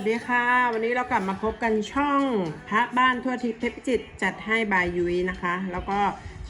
สดีค่ะ วันนี้เรากลับมาพบกันช่องพระบ้านทั่วทิพย์เพชรจิตจัดให้บายยุ้ยนะคะ แล้วก็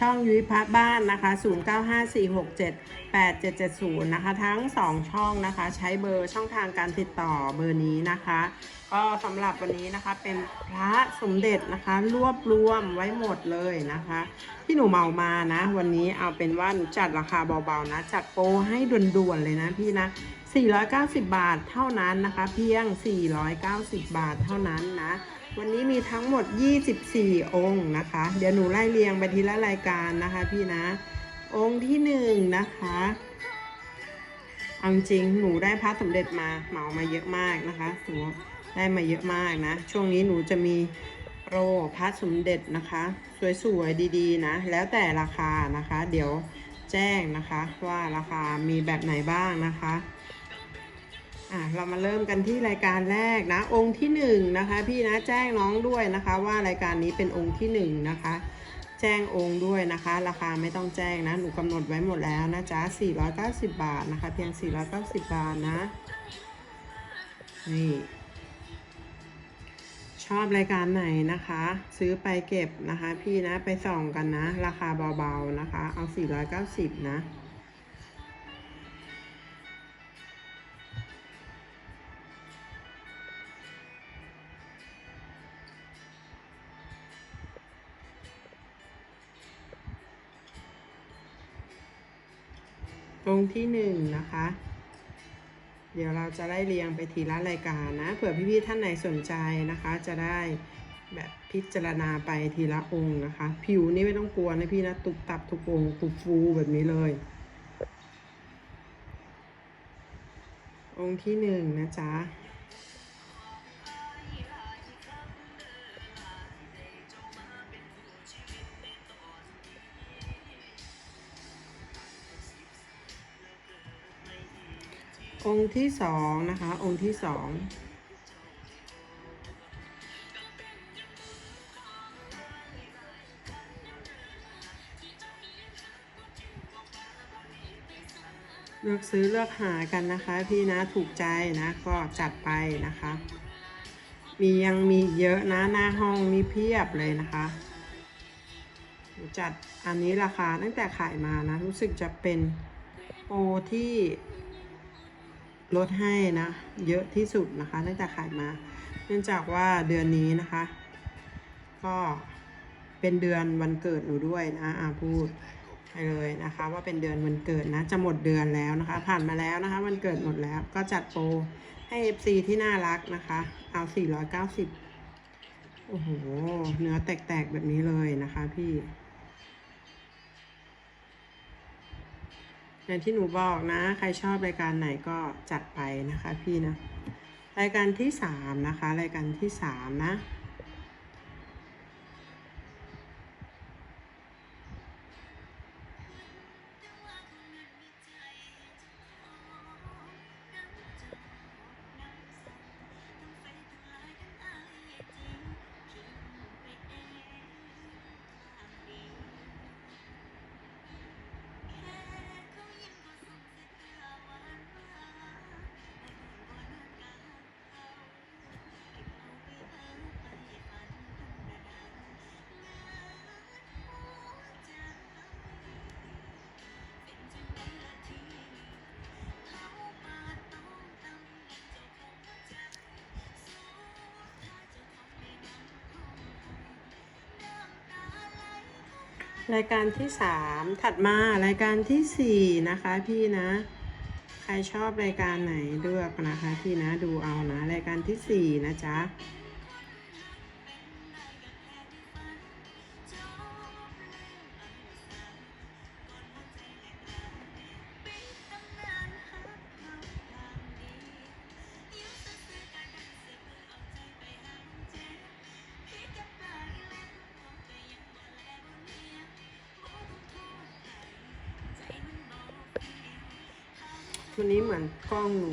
ช่องยุ้ยพระบ้านนะคะ 0954678770 นะคะ ทั้ง 2 ช่องนะคะ ใช้เบอร์ช่องทางการติดต่อเบอร์นี้นะคะ ก็สำหรับวันนี้นะคะเป็นพระสมเด็จนะคะ รวบรวมไว้หมดเลยนะคะ ที่หนูเมามานะ วันนี้เอาเป็นว่าหนูจัดราคาเบาๆนะ จัดโปรให้ด่วนๆเลยนะพี่นะ 490 บาทเท่านั้นนะคะ เพียง 490 บาทเท่านั้นนะ วันนี้มีทั้งหมด 24 องค์นะคะ เดี๋ยวหนูไล่เรียงไปทีละรายการนะคะพี่นะ องค์ที่หนึ่งนะคะเอาจริงหนูได้พระสมเด็จมาเหมามาเยอะมากนะคะหนูได้มาเยอะมากนะ ช่วงนี้หนูจะมีโปรพระสมเด็จนะคะ สวยๆดีๆนะ แล้วแต่ราคานะคะ เดี๋ยวแจ้งนะคะว่าราคามีแบบไหนบ้างนะคะ อะเรามาเริ่มกันที่รายการแรกนะ องค์ที่หนึ่งนะคะพี่นะแจ้งน้องด้วยนะคะ ว่ารายการนี้เป็นองค์ที่หนึ่งนะคะแจ้งองค์ด้วยนะคะ ราคาไม่ต้องแจ้งนะ หนูกำหนดไว้หมดแล้วนะจ๊ะ 490 บาทนะคะ เพียง 490 บาทนะ นี่ ชอบรายการไหนนะคะ ซื้อไปเก็บนะคะ พี่นะไปส่องกันนะ ราคาเบาๆนะคะ เอา 490 นะ องที่หนึ่งนะคะ เดี๋ยวเราจะไล่เรียงไปทีละรายการนะ เผื่อพี่ๆท่านไหนสนใจนะคะ จะได้แบบพิจารณาไปทีละองค์นะคะ ผิวนี่ไม่ต้องกลัวนะพี่นะ ตุกตับทุกองค์ฟูฟูแบบนี้เลย องค์ที่หนึ่งนะจ๊ะ องค์ที่สองนะคะ องค์ที่สองเลือกซื้อเลือกหากันนะคะ พี่นะถูกใจนะก็จัดไปนะคะ มียังมีเยอะนะหน้าห้องมีเพียบเลยนะคะ จัดอันนี้ราคาตั้งแต่ขายมานะ รู้สึกจะเป็นโปรที่ ลดให้นะ เยอะที่สุดนะคะตั้งแต่ขายมา เนื่องจากว่าเดือนนี้นะคะ ก็เป็นเดือนวันเกิดหนูด้วยนะอาพูดให้เลยนะคะ ว่าเป็นเดือนวันเกิดนะ จะหมดเดือนแล้วนะคะ ผ่านมาแล้วนะคะวันเกิดหมดแล้วก็จัดโปรให้ FC ที่น่ารักนะคะ เอา 490 โอ้โห เนื้อแตก ๆ แบบนี้เลยนะคะพี่ อย่างที่หนูบอกนะ ใครชอบรายการไหนก็จัดไปนะคะพี่นะ รายการที่สามนะคะ รายการที่สามนะ รายการที่สามถัดมารายการที่สี่นะคะพี่นะ ใครชอบรายการไหนเลือกนะคะพี่นะดูเอานะ รายการที่สี่นะจ๊ะ วันนี้เหมือนกล้องหนู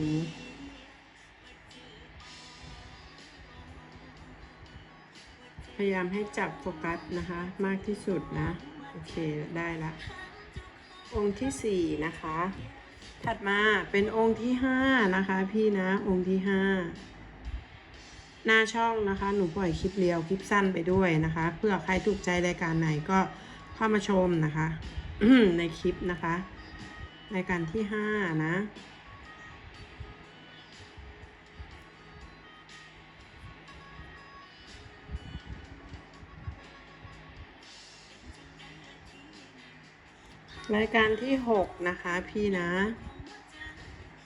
พยายามให้จับโฟกัสนะคะ มากที่สุดนะ โอเคได้ละ องค์ที่สี่นะคะ ถัดมาเป็นองค์ที่ห้านะคะพี่นะองค์ที่ห้าหน้าช่องนะคะ หนูปล่อยคลิปเรียวคลิปสั้นไปด้วยนะคะเพื่อใครถูกใจรายการไหนก็เข้ามาชมนะคะในคลิปนะคะ รายการที่ห้านะรายการที่หกนะคะพี่นะ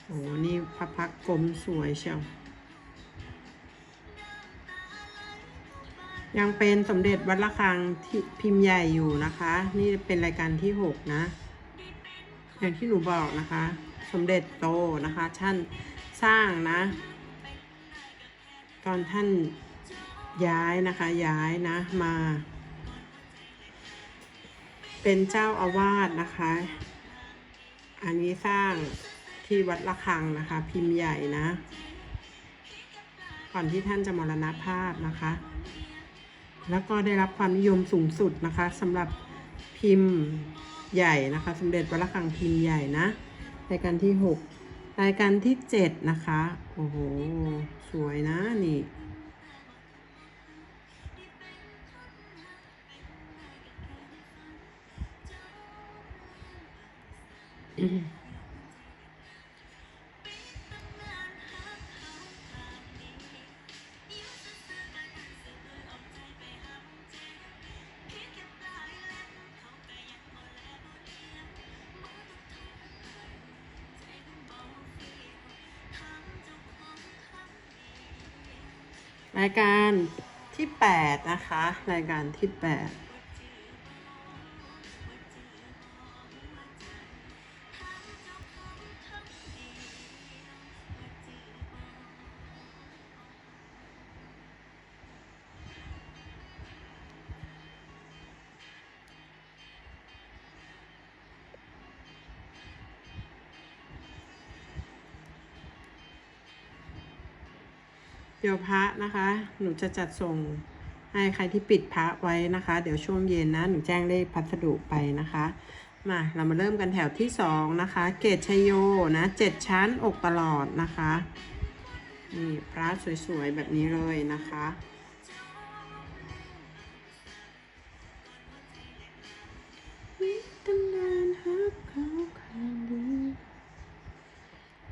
โอ้นี่พระพักกลมสวยเชียวยังเป็นสมเด็จวัดระฆังที่พิมพ์ใหญ่อยู่นะคะ นี่เป็นรายการที่หกนะ อย่างที่หนูบอกนะคะ สมเด็จโตนะคะท่านสร้างนะ ตอนท่านย้ายนะคะย้ายนะมา เป็นเจ้าอาวาสนะคะ อันนี้สร้างที่วัดระฆังนะคะ พิมพ์ใหญ่นะ ก่อนที่ท่านจะมรณภาพนะคะ แล้วก็ได้รับความนิยมสูงสุดนะคะสำหรับพิมพ์ ใหญ่นะคะ สมเด็จวัดระฆังพิมพ์ใหญ่นะ รายการที่ 6 รายการที่ 7 นะคะ โอ้โห สวยนะนี่ รายการที่ 8 นะคะ รายการที่ 8 เดี๋ยวพระนะคะ หนูจะจัดส่งให้ใครที่ปิดพระไว้นะคะ เดี๋ยวช่วงเย็นนะ หนูแจ้งเลขพัสดุไปนะคะ มาเรามาเริ่มกันแถวที่สองนะคะ เกตชยโยนะเจ็ดชั้นอกตลอดนะคะ นี่พระสวยๆ แบบนี้เลยนะคะ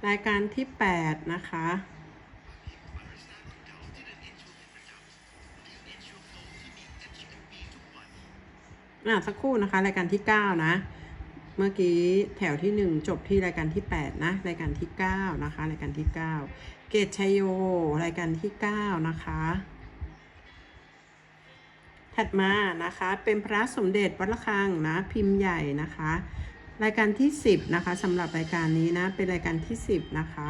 รายการที่ 8 นะคะ อะสักครู่นะคะรายการที่ 9 นะ เมื่อกี้แถวที่ 1 จบที่รายการที่ 8 นะ รายการที่ 9 นะคะ รายการที่ 9 เกตชัยโย รายการที่ 9 นะคะ ถัดมานะคะ เป็นพระสมเด็จวัดระฆังนะ พิมพ์ใหญ่นะคะ รายการที่ 10 นะคะสำหรับรายการนี้นะ เป็นรายการที่ 10 นะคะ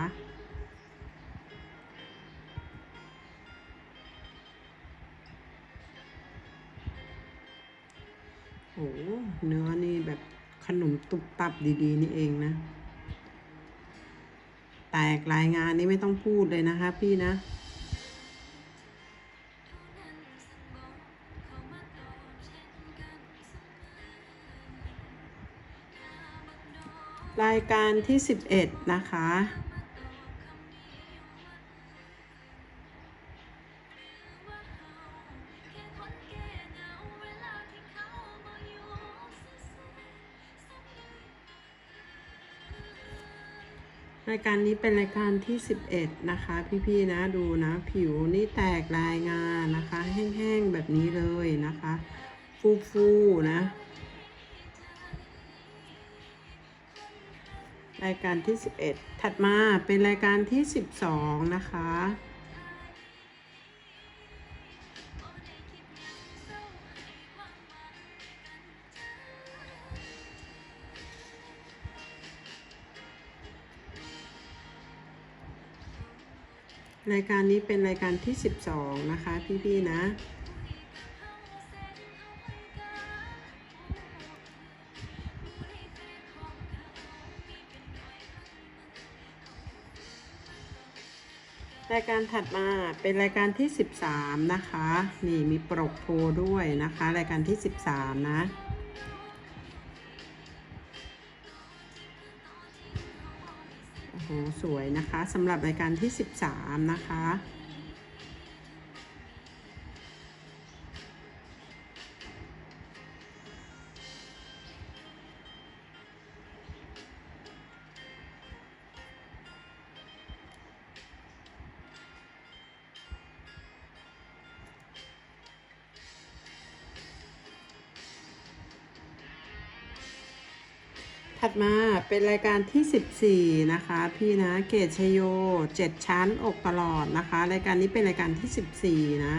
โอ้เนื้อนี่แบบขนมตุบตับดีๆ นี่เองนะ แตกรายงานนี่ไม่ต้องพูดเลยนะคะพี่นะ รายการที่ 11 นะคะายการนี้เป็นรายการที่ 11 นะคะ พี่ๆนะดูนะ ผิวนี่แตกลายงานนะคะ แห้งๆแบบนี้เลยนะคะ ฟูๆนะ รายการที่ 11 ถัดมาเป็นรายการที่ 12 นะคะ รายการนี้เป็นรายการที่ 12 นะคะ พี่ๆนะ รายการถัดมาเป็นรายการที่ 13 นะคะ นี่มีปรกโพด้วยนะคะ รายการที่ 13 นะ สวยนะคะสำหรับรายการที่ 13 นะคะ ถัดมาเป็นรายการที่ 14 นะคะ พี่นะเกตชโย 7 ชั้นอกตลอดนะคะ รายการนี้เป็นรายการที่ 14 นะ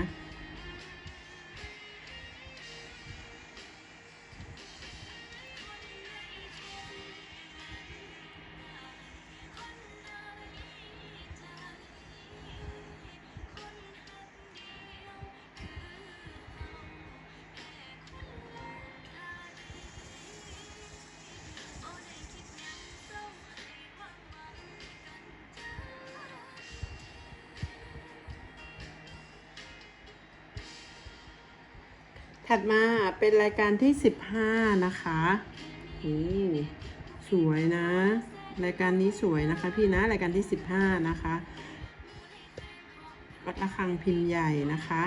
ถัดมาเป็นรายการที่ 15 นะคะโอ้สวยนะ รายการนี้สวยนะคะ พี่นะรายการที่ 15 นะคะวัดระฆังพิมพ์ใหญ่นะคะ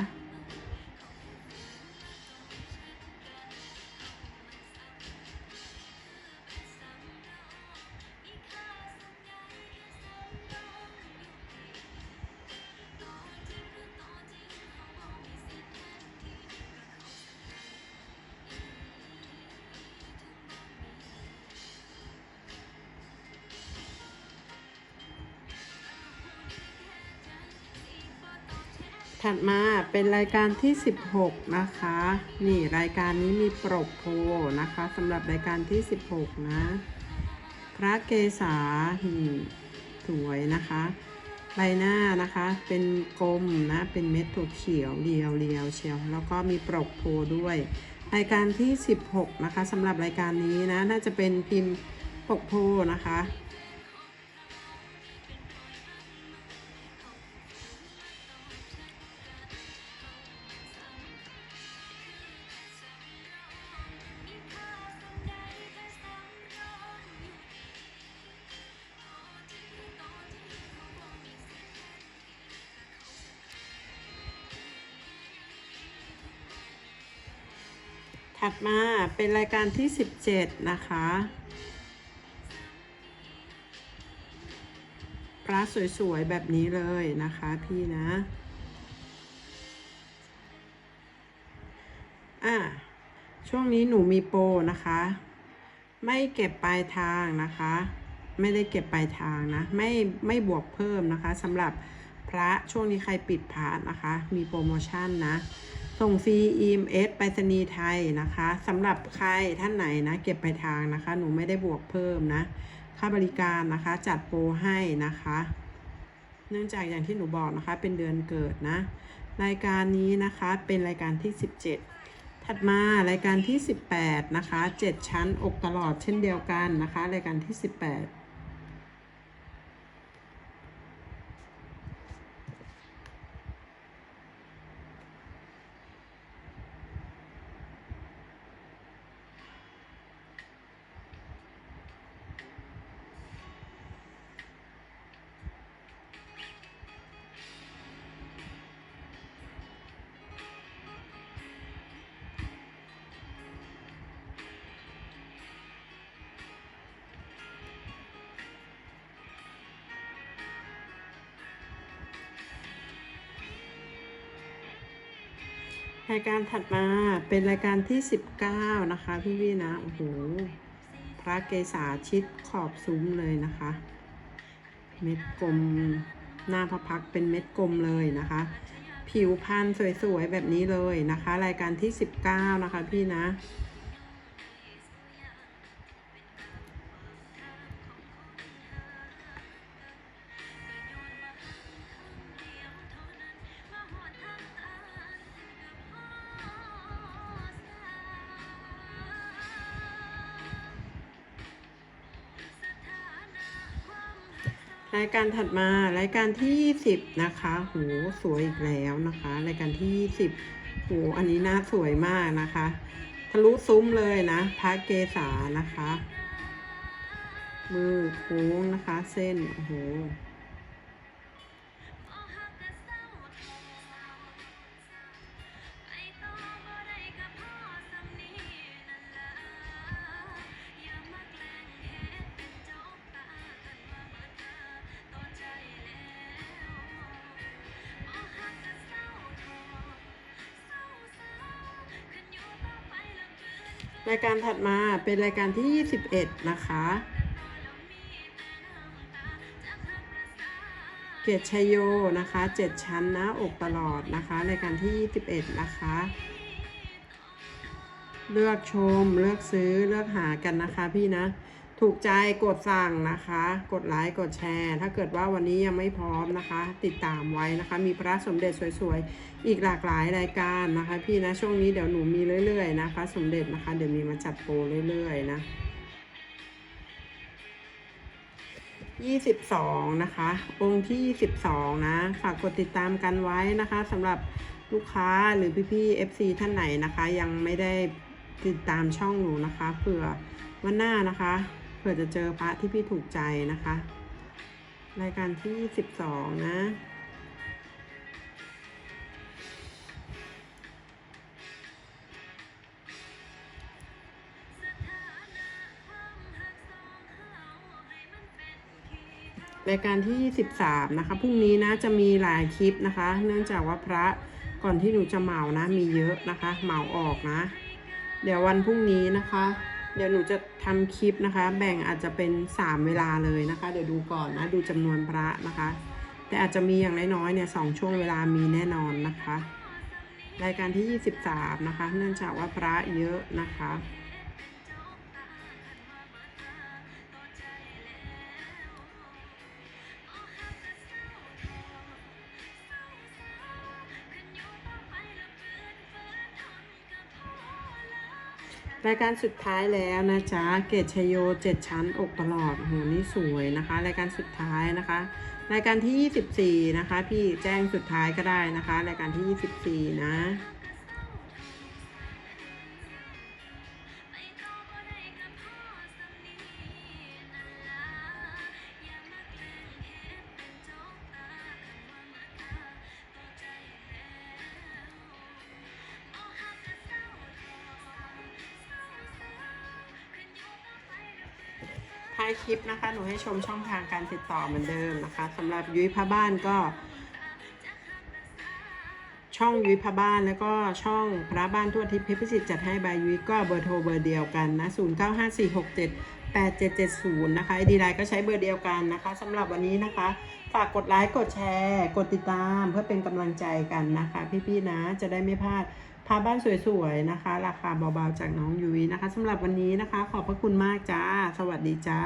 ถัดมาเป็นรายการที่ 16 นะคะ นี่รายการนี้มีปรกโพนะคะสำหรับรายการที่ 16 นะ พระเกศาสวยนะคะใบหน้านะคะ เป็นกลมนะ เป็นเม็ดถั่วเขียวเรียวเรียวเชียว แล้วก็มีปรกโพด้วย รายการที่ 16 นะคะสำหรับรายการนี้นะ น่าจะเป็นพิมพ์ปกโพนะคะ ถัดมาเป็นรายการที่ 17 นะคะพระสวย ๆ แบบนี้เลยนะคะพี่นะ อะ ช่วงนี้หนูมีโปรนะคะ ไม่เก็บปลายทางนะคะ ไม่ได้เก็บปลายทางนะ ไม่ไม่บวกเพิ่มนะคะสำหรับพระช่วงนี้ใครปิดผ่านนะคะ มีโปรโมชั่นนะ ส่งฟรี EMS ไปรษณีย์ไทยนะคะสำหรับใครท่านไหนนะ เก็บปลายทางนะคะ หนูไม่ได้บวกเพิ่มนะ ค่าบริการนะคะ จัดโปรให้นะคะ เนื่องจากอย่างที่หนูบอกนะคะ เป็นเดือนเกิดนะ รายการนี้นะคะเป็นรายการที่ 17 ถัดมารายการที่ 18 นะคะ 7 ชั้นอกตลอดเช่นเดียวกันนะคะ รายการที่ 18 รายการถัดมาเป็นรายการที่ 19 นะคะ พี่วี่นะ โอ้โห พระเกศาชิดขอบซุ้มเลยนะคะ เม็ดกลมหน้าพระพักเป็นเม็ดกลมเลยนะคะ ผิวพรรณสวยๆ แบบนี้เลยนะคะ รายการที่ 19 นะคะพี่นะายการถัดมารายการที่ 20 นะคะโหสวยอีกแล้วนะคะ รายการที่ 20โหอันนี้น่าสวยมากนะคะ ทะลุซุ้มเลยนะพระเกศานะคะ มือโค้งนะคะ เส้นโอ้โห รายการถัดมาเป็นรายการที่ 21 นะคะ เกตชยโยนะคะ 7 ชั้นนะอกตลอดนะคะ รายการที่ 21 นะคะ เลือกชมเลือกซื้อเลือกหากันนะคะพี่นะ ถูกใจกดสั่งนะคะ กดไลค์กดแชร์ ถ้าเกิดว่าวันนี้ยังไม่พร้อมนะคะ ติดตามไว้นะคะ มีพระสมเด็จสวยๆ อีกหลากหลายรายการนะคะ พี่นะช่วงนี้เดี๋ยวหนูมีเรื่อยๆนะพระสมเด็จนะคะ เดี๋ยวมีมาจัดโปรเรื่อยๆนะ22นะคะ องค์ที่12นะ ฝากกดติดตามกันไว้นะคะสำหรับลูกค้าหรือพี่ๆ FC ท่านไหนนะคะ ยังไม่ได้ติดตามช่องหนูนะคะเผื่อวันหน้านะคะ เผื่อจะเจอพระที่พี่ถูกใจนะคะ รายการที่12นะรายการที่13นะคะ พรุ่งนี้นะจะมีหลายคลิปนะคะ เนื่องจากว่าพระก่อนที่หนูจะเหมานะ มีเยอะนะคะ เหมาออกนะ เดี๋ยววันพรุ่งนี้นะคะ เดี๋ยวหนูจะทำคลิปนะคะ แบ่งอาจจะเป็น 3 เวลาเลยนะคะ เดี๋ยวดูก่อนนะ ดูจำนวนพระนะคะ แต่อาจจะมีอย่างน้อยๆเนี่ยสองช่วงเวลามีแน่นอนนะคะ รายการที่ 23 นะคะ เนื่องจากว่าพระเยอะนะคะ รายการสุดท้ายแล้วนะจ๊ะ เกตชโยเจ็ดชั้นอกตลอดโหนี่สวยนะคะ รายการสุดท้ายนะคะ รายการที่ 24 นะคะ พี่แจ้งสุดท้ายก็ได้นะคะ รายการที่ 24 นะ ท้ายคลิปนะคะ หนูให้ชมช่องทางการติดต่อเหมือนเดิมนะคะสำหรับยุ้ยพระบ้านก็ ช่องยุ้ยพระบ้านแล้วก็ช่องพระบ้านทั่วทิพย์เพชรพิสิทธิ์จัดให้บายยุ้ยก็เบอร์โทรเบอร์เดียวกันนะ 0 9 5 4 6 7 8 7 7 0 นะคะไอดีไลน์ก็ใช้เบอร์เดียวกันนะคะสำหรับวันนี้นะคะ ฝากกดไลค์กดแชร์ กดติดตามเพื่อเป็นกำลังใจกันนะคะ พี่ๆนะจะได้ไม่พลาด พาบ้านสวยๆนะคะ ราคาเบาๆจากน้องยุ้ยนะคะสำหรับวันนี้นะคะ ขอบพระคุณมากจ้า สวัสดีจ้า